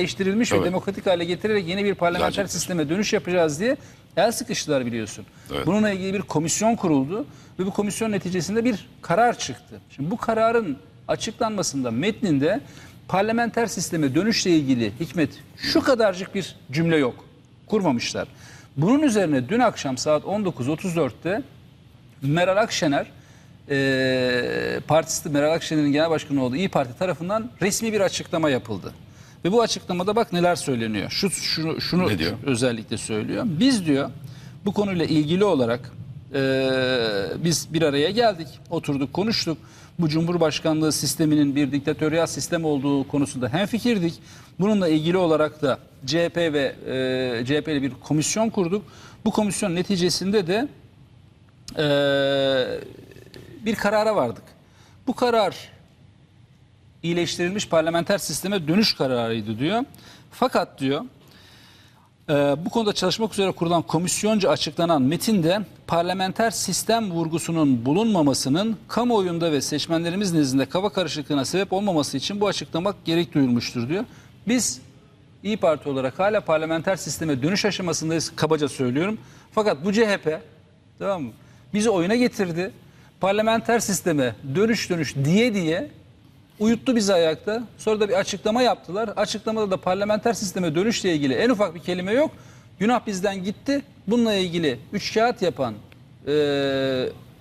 iyileştirilmiş ve Evet. demokratik hale getirerek yeni bir parlamenter Güzel sisteme dönüş yapacağız diye el sıkıştılar biliyorsun. Evet. Bununla ilgili bir komisyon kuruldu ve bu komisyon neticesinde bir karar çıktı. Şimdi bu kararın açıklanmasında metninde parlamenter sisteme dönüşle ilgili Hikmet şu kadarcık bir cümle yok. Kurmamışlar. Bunun üzerine dün akşam saat 19.34'te Meral Akşener eee partisi Meral Akşener'in genel başkanı olduğu İyi Parti tarafından resmi bir açıklama yapıldı. Ve bu açıklamada bak neler söyleniyor. Şu şunu şunu Ne diyor? özellikle söylüyor. Biz diyor bu konuyla ilgili olarak eee, biz bir araya geldik, oturduk, konuştuk. Bu Cumhurbaşkanlığı sisteminin bir diktatöryal sistem olduğu konusunda hemfikirdik. Bununla ilgili olarak da CHP ve eee CHP ile bir komisyon kurduk. Bu komisyon neticesinde de eee, bir karara vardık. Bu karar iyileştirilmiş parlamenter sisteme dönüş kararıydı diyor. Fakat diyor e, bu konuda çalışmak üzere kurulan komisyonca açıklanan metinde parlamenter sistem vurgusunun bulunmamasının kamuoyunda ve seçmenlerimiz nezdinde kafa karışıklığına sebep olmaması için bu açıklamak gerek duyulmuştur diyor. Biz İyi Parti olarak hala parlamenter sisteme dönüş aşamasındayız kabaca söylüyorum. Fakat bu CHP tamam mı? Bizi oyuna getirdi. Parlamenter sisteme dönüş dönüş diye diye uyuttu bizi ayakta. Sonra da bir açıklama yaptılar. Açıklamada da parlamenter sisteme dönüşle ilgili en ufak bir kelime yok. Günah bizden gitti. Bununla ilgili üç kağıt yapan, e,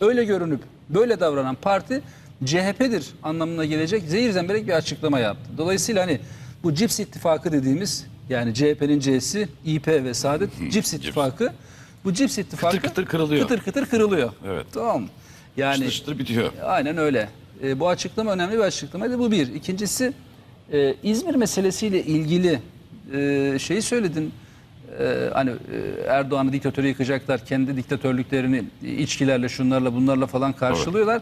öyle görünüp böyle davranan parti CHP'dir anlamına gelecek zehir zemberek bir açıklama yaptı. Dolayısıyla hani bu CIPS ittifakı dediğimiz yani CHP'nin C'si, İP ve Saadet CIPS ittifakı. Bu CIPS ittifakı kıtır kırılıyor. Kıtır kıtır kırılıyor. Evet. Tamam. mı? Yani Çıtır çıtır bitiyor. Aynen öyle. E, bu açıklama önemli bir açıklamaydı. Bu bir. İkincisi e, İzmir meselesiyle ilgili e, şeyi söyledin. E, hani e, Erdoğan'ı diktatörü yıkacaklar. Kendi diktatörlüklerini içkilerle, şunlarla, bunlarla falan karşılıyorlar.